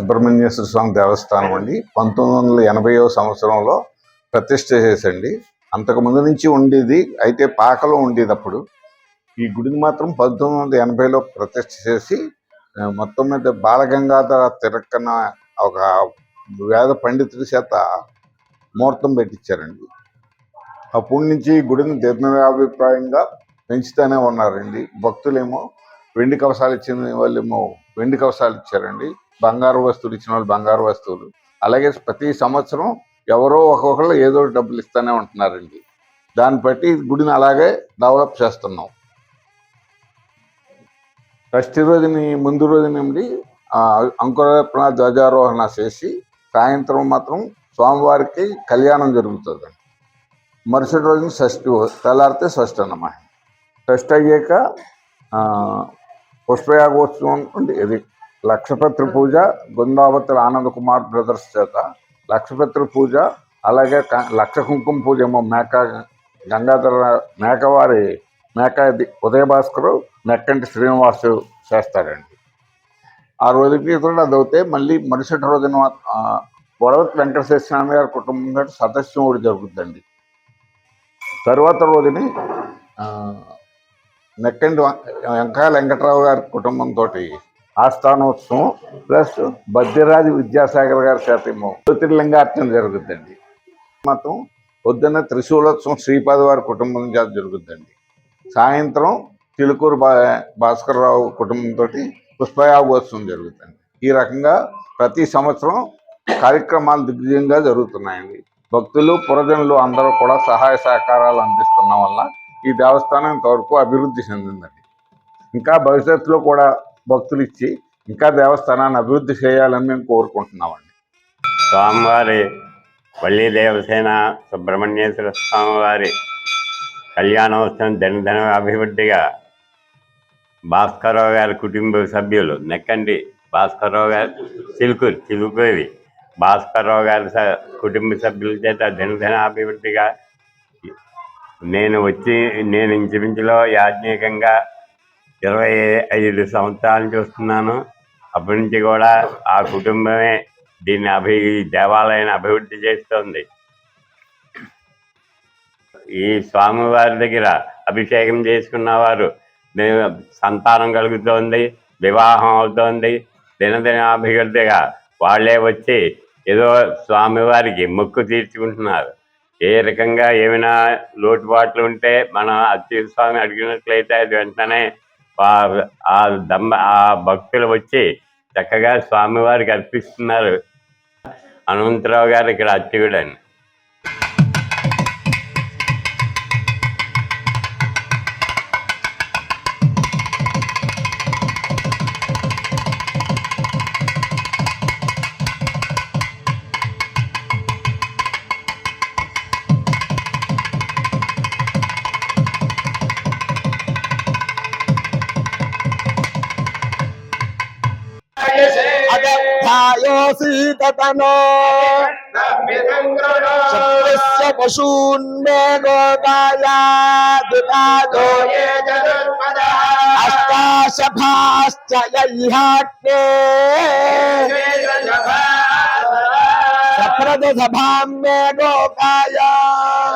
సుబ్రహ్మణ్యేశ్వర స్వామి దేవస్థానం అండి. పంతొమ్మిది వందల ఎనభైవ సంవత్సరంలో ప్రతిష్ట చేసండి అంతకు ముందు నుంచి ఉండేది అయితే పాకలో ఉండేది అప్పుడు. ఈ గుడిని మాత్రం పంతొమ్మిది వందల ఎనభైలో ప్రతిష్ట చేసి మొత్తం మీద బాలగంగాధర తిరక్కన ఒక వేద పండితుడి చేత ముహూర్తం పెట్టించారండి. అప్పటి నుంచి గుడిని దీర్ఘాభిప్రాయంగా పెంచుతూనే ఉన్నారండి. భక్తులేమో వెండి కవసాలు ఇచ్చిన వాళ్ళేమో వెండి కవసాలు ఇచ్చారండి. బంగారు వస్తువులు ఇచ్చిన వాళ్ళు బంగారు వస్తువులు. అలాగే ప్రతి సంవత్సరం ఎవరో ఒక్కొక్కరు ఏదో ఒకటి డబ్బులు ఇస్తూనే ఉంటున్నారండి. దాన్ని బట్టి గుడిని అలాగే డెవలప్ చేస్తున్నాం. ఫస్ట్ రోజుని ముందు రోజు నుండి అంకురార్పణ ధ్వజారోహణ చేసి సాయంత్రం మాత్రం స్వామివారికి కళ్యాణం జరుగుతుంది మరుసటి రోజున షష్ఠి తెల్లారితే షష్ఠి అన్నమాట. షష్ఠి అయ్యాక పుష్పయాగోత్సవం ఉంది ఇది లక్షపత్రి పూజ గుందావతి ఆనంద్ కుమార్ బ్రదర్స్ చేత. లక్షపత్రి పూజ అలాగే క- లక్ష కుంకుమ పూజ ఏమో మేక గంగాధర మేకవారి మేక ఉదయభాస్కరు మెక్కంటి శ్రీనివాసు చేస్తారండి. ఆ రోజుకి ఇతరుడు అది అవుతే మళ్ళీ మరుసటి రోజున ఆ, వెంకటేశ్వర స్వామి గారి కుటుంబం గారి సదస్యం ఒకటి జరుగుతుందండి. తరువాత రోజుని నెక్కండి వెంకయ్య వెంకటరావు గారి కుటుంబంతో ఆస్థానోత్సవం ప్లస్ భద్రరాజు విద్యాసాగర్ గారి చేతేమో జ్యోతిర్లింగార్చన జరుగుద్దండి మొత్తం పొద్దున్న త్రిశూలోత్సవం శ్రీపాద వారి కుటుంబం చేత జరుగుద్దండి సాయంత్రం చిలుకూరు బా భాస్కర్రావు కుటుంబంతో పుష్పయాగోత్సవం జరుగుతుంది. ఈ రకంగా ప్రతి సంవత్సరం కార్యక్రమాలు దిగ్విజయంగా జరుగుతున్నాయండి. భక్తులు పురజనులు అందరూ కూడా సహాయ సహకారాలు అందిస్తున్న వల్ల ఈ దేవస్థానం ఇంతవరకు అభివృద్ధి చెందిందండి. ఇంకా భవిష్యత్తులో కూడా భక్తులు ఇచ్చి ఇంకా దేవస్థానాన్ని అభివృద్ధి చేయాలని మేము కోరుకుంటున్నామండి. స్వామివారి వల్లి దేవసేన సుబ్రహ్మణ్యేశ్వర స్వామివారి కళ్యాణోత్సవం దినదిన అభివృద్ధిగా భాస్కరరావు గారి కుటుంబ సభ్యులు నెక్కండి. భాస్కరరావు గారు చిలుకూరు చిలుకూరి భాస్కరరావు గారి స- కుటుంబ సభ్యుల చేత దినదిన అభివృద్ధిగా నేను వచ్చి నేను ఇంచుమించులో యాజ్ఞికంగా ఇరవై ఐదు సంవత్సరాలు చూస్తున్నాను. అప్పటి నుంచి కూడా ఆ కుటుంబమే దీన్ని అభి ఈ దేవాలయాన్ని అభివృద్ధి చేస్తోంది. ఈ స్వామివారి దగ్గర అభిషేకం చేసుకున్న వారు సంతానం కలుగుతోంది వివాహం అవుతోంది. దినదిన అభివృద్ధిగా వాళ్ళే వచ్చి ఏదో స్వామివారికి మొక్కు తీర్చుకుంటున్నారు. ఏ రకంగా ఏమైనా లోటుపాట్లు ఉంటే మనం అత్యుత స్వామి అడిగినట్లయితే అది వెంటనే ఆ- ఆ దమ్మ ఆ భక్తులు వచ్చి చక్కగా స్వామివారికి అర్పిస్తున్నారు. హనుమంతరావు గారు ఇక్కడ అర్చకుడని अगत्थायोऽसीततनो शत्रस्य पशून्मे गोदायादिपादो ये अष्टाशभाश्च यह्याग्ने सप्रदसभां मे गोकाया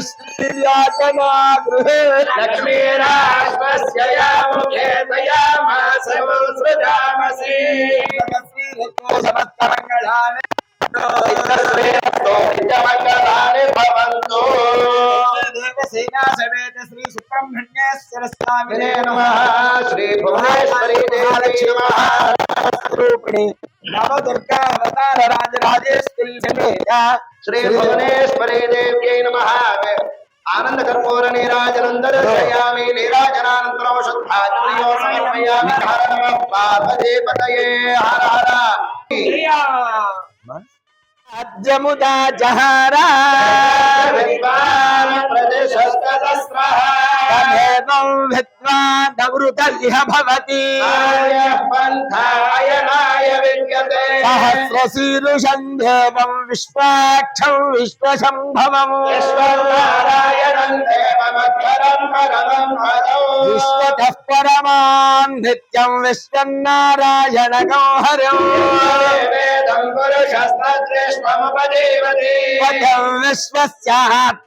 श्रियातमा गृहे समस्तमङ्गलानि देवसेना समेत श्री सुब्रह्मण्येश्वर स्वामिने नमः। श्री भुवनेश्वरी देवी नमः। रूपिणी नव दुर्गा अवतार राजराजेश्वरी समेत श्री भुवनेश्वरी देव्यै नमः। आनंद कर्पूर नीराजनंदन दर्शयामि नीराजनानंतरं शुद्धाचूर्यो समर्पयामि। हर नमः पार्वती पतये हर। हर రాజ్యముదా జహారా. తదేవం విద్వా నవృత ఇహ భవతి సహస్రశీరుషం దేవం విశ్వాక్షం విశ్వశంభవం విశ్వతః పరమాన్ నిత్యం విశ్వన్నారాయణ గౌహరం. వేదం పదం విశ్వస్యాత్మేశ్వర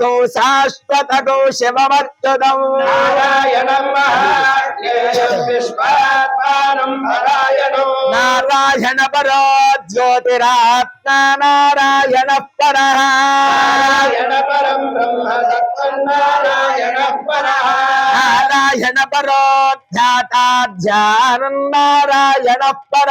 గో శాశ్వత గో శివమర్చుదం నారాయణం మహాజ్ఞేయం విశ్వాత్మానం పరాయణో నారాయణ పరో జ్యోతిరాత్మ నారాయణ పర నారాయణ పరం బ్రహ్మ సత్వన్నారాయణ పరః నారాయణ పరో ధ్యాతాధ్యానం నారాయణ పర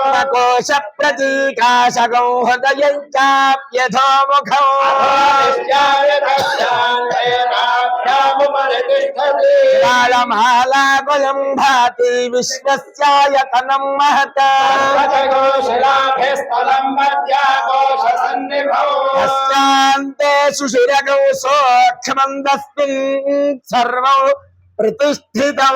కోశ ప్రతీకాశకం హృదయం చాప్యథోముఖం కాళమాలాకులం భాతి విశ్వస్యాయతనం మహత సుశిరగౌ సూక్ష్మందస్మిన్ సర్వం ప్రతిష్ఠితం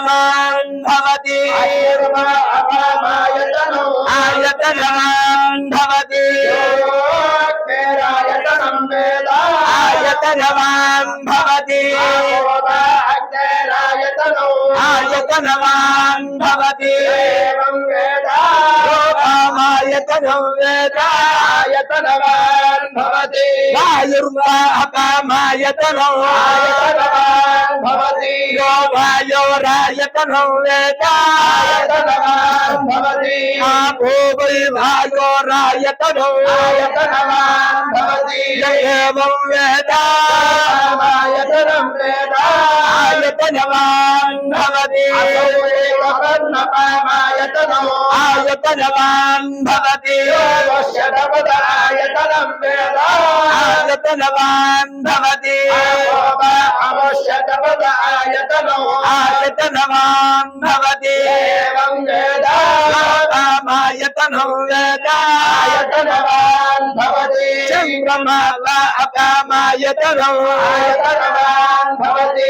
ఆయతనవాన్ భవతి ఆయతనవాన్ భవతి ఆయతనవాన్ భవతి ఆయతనవాన్ భవతి ఏవం వేద లోకామాయతనం వేద ఆయతనవాన్ భవతి వాయుర్వా అపామాయతనం ఆయతనవాన్ భవతి యో వాయోరాయతనం వేద ఆయతనవాన్ భవతి ఆపో వై వాయోరాయతనం ఆయతనవాన్ భవతి ఏవం వేద ఆయతనం వేద ఆయతనవాన్ భవతి ఆయతనం ఆయతనవాన్ భవతి ఆయతనం వేద ఆయతనవాన్ భవతి అవశ్యతపద ఆయతనం ఆయతనవాన్ భవతి ఏవం వేద లోకామాయతనం వేద ఆయతనవాన్ భవతి చంద్రమాల అపామాయతనం ఆయతనవాన్ భవతి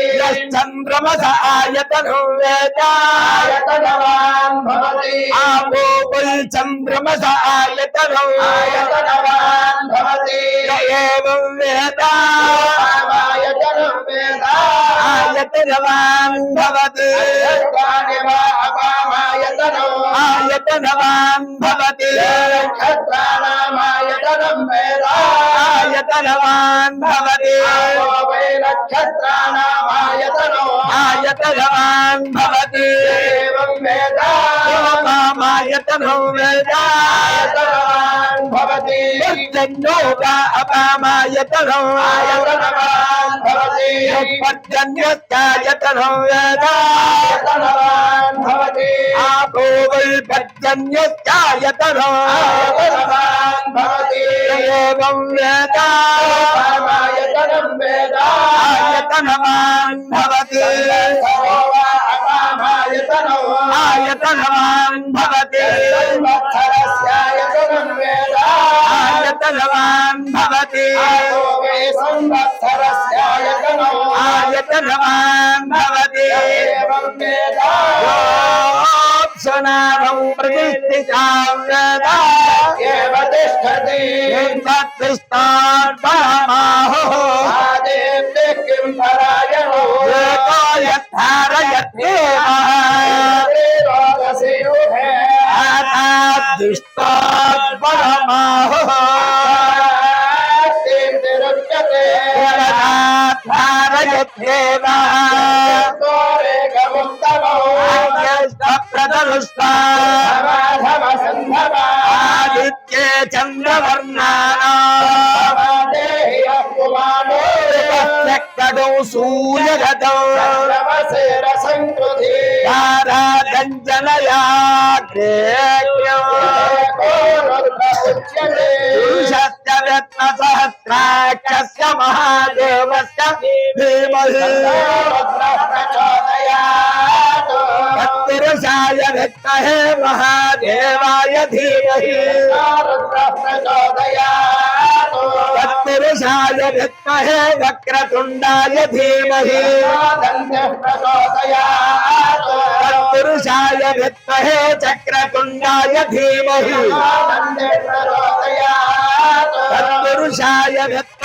చంద్రమస ఆయతనం వేద ఆయతనం ఆయతనవాన్ భవతి ఆయతనవాన్ భవతి ఆయతనవాన్ భవతి ఆయతనవాన్ భవతి లోకామాయతనం వేద ఆయతనవాన్ భవతి పర్జన్యోగ అపామాయతనం ఆయతనవాన్ భవతి పర్జన్యత్యాయతనం వేద ఆయతనవాన్ భవతి ఆపో వై పర్జన్యత్యాయతనం ఆయతనవాన్ భవతి आयतनवान् भवति। आयतनवान् भवति। सुनारौ प्रतिष्ठितां యజ్ఞేన ఆదిత్యే చంద్రవర్ణాడు సూర్యగతారాజనయాగ్రేక్ష गजरत्नसहस्राक्षस्य महादेवस्य धीमहि भक्तिरुषाय विद्महे महादेवाय धीमहि भक्तिरुषाय विद्महे वक्रतुण्डाय धीमहि भक्तिरुषाय विद्महे चक्रतुण्डाय धीमहि తత్పురుషాయ వ్యక్త.